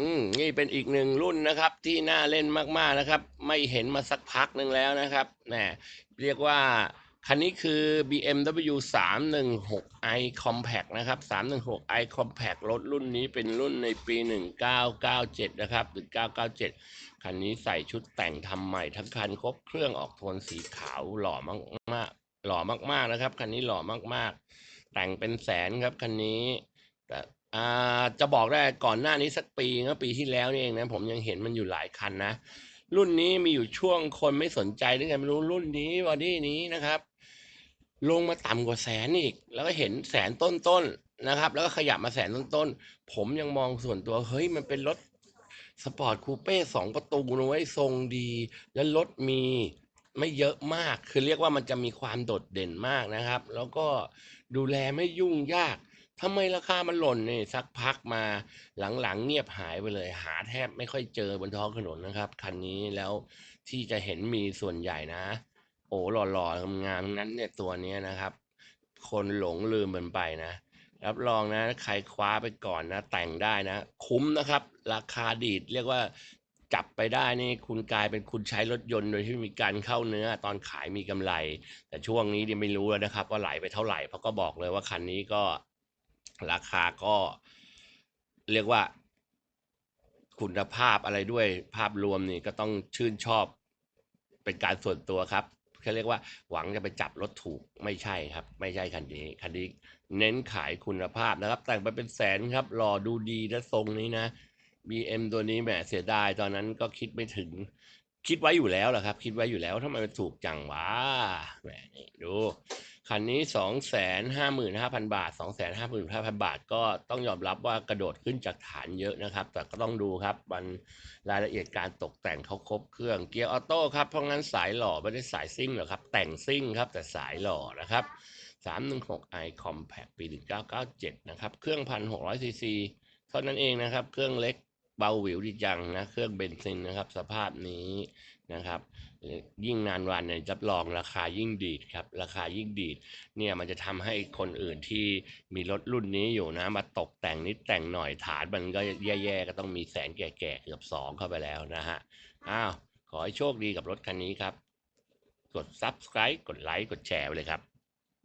อืมนี่เป็นอีกหนึ่งรุ่นนะครับ ที่น่าเล่นมากๆนะครับ ไม่เห็นมาสักพักหนึ่งแล้วนะครับแหมเรียกว่าคันนี้คือ BMW 316i Compact นะครับ 316i Compact รถรุ่นนี้เป็นรุ่นในปี 1997 นะครับหรือ997 คันนี้ใส่ชุดแต่งทำใหม่ทั้งคันครบเครื่องออกโทนสีขาวหล่อมากๆหล่อมากๆนะครับ คันนี้หล่อมากๆ แต่งเป็นแสนครับคันนี้แต่ อ่าจะบอกได้ก่อนหน้านี้สักปีเมื่อปีที่แล้วนี่เองนะผมยังเห็นมันอยู่หลายคันนะ รุ่นนี้มีอยู่ช่วงคนไม่สนใจหรือไงไม่รู้รุ่นนี้บอดี้นี้นะครับ ลงมาต่ำกว่าแสนอีก แล้วก็เห็นแสนต้นๆนะครับ แล้วก็ขยับมาแสนต้นๆผมยังมองส่วนตัวเฮ้ยมันเป็นรถสปอร์ตคูเป้สองประตูนะเว้ยทรงดี แล้วรถมีไม่เยอะมาก คือเรียกว่ามันจะมีความโดดเด่นมากนะครับ แล้วก็ดูแลไม่ยุ่งยาก ทำไมราคามันหล่นนี่สักพักมาหลังๆ เงียบหายไปเลย หาแทบไม่ค่อยเจอบนท้องถนนนะครับ คันนี้แล้วที่จะเห็นมีส่วนใหญ่นะ โอ้หล่อๆงามๆทั้งนั้นเนี่ยตัวนี้นะครับ คนหลงลืมมันไปนะ รับรองนะ ใครคว้าไปก่อนนะ แต่งได้นะ คุ้มนะครับ ราคาดีดเรียกว่าจับไปได้นี่คุณกลายเป็นคุณใช้รถยนต์โดยที่มีการเข้าเนื้อตอนขายมีกำไร แต่ช่วงนี้ดิไม่รู้แล้วนะครับ ว่าไหลไปเท่าไหร่เพราะก็บอกเลยว่าคันนี้ก็ ราคาก็เรียกว่าคุณภาพอะไรด้วยภาพรวมนี่ก็ต้องชื่นชอบเป็นการส่วนตัวครับเขาเรียกว่าหวังจะไปจับรถถูกไม่ใช่ครับ ไม่ใช่คันนี้คันนี้เน้นขายคุณภาพนะครับ แต่งไปเป็นแสนครับรอดูดีและทรงนี้นะ BM ตัวนี้แหมเสียดายตอนนั้นก็คิดไม่ถึง คิดไว้อยู่แล้วแหละครับ คิดไว้อยู่แล้วทำไมมันถูกจังวะแหมนี่ดู คันนี้สองแสนห้าหมื่นห้าพันบาทสองแสนห้าหมื่นห้าพันบาท ก็ต้องยอมรับว่ากระโดดขึ้นจากฐานเยอะนะครับ แต่ก็ต้องดูครับมันรายละเอียดการตกแต่งเขาครบเครื่องเกียร์ออโต้ครับ เพราะงั้นสายหล่อไม่ได้สายซิ่งหรอกครับ แต่งซิ่งครับแต่สายหล่อนะครับสามหนึ่งหกไอคอมแพคปีหนึ่งเก้าเก้าเจ็ดนะครับ เครื่องพันหกร้อยซีซีเท่านั้นเองนะครับ เครื่องเล็ก เบาหวิวดีจังนะเครื่องเบนซินนะครับ สภาพนี้นะครับ ยิ่งนานวันเนี่ยรับรองราคายิ่งดีดครับราคายิ่งดีดเนี่ยมันจะทำให้คนอื่นที่มีรถรุ่นนี้อยู่นะมาตกแต่งนิดแต่งหน่อยฐานมันก็แย่ๆก็ต้องมีแสนแก่ๆเกือบสองเข้าไปแล้วนะฮะอ้าวขอให้โชคดีกับรถคันนี้ครับ กด subscribe กดไลค์กดแชร์ไปเลยครับ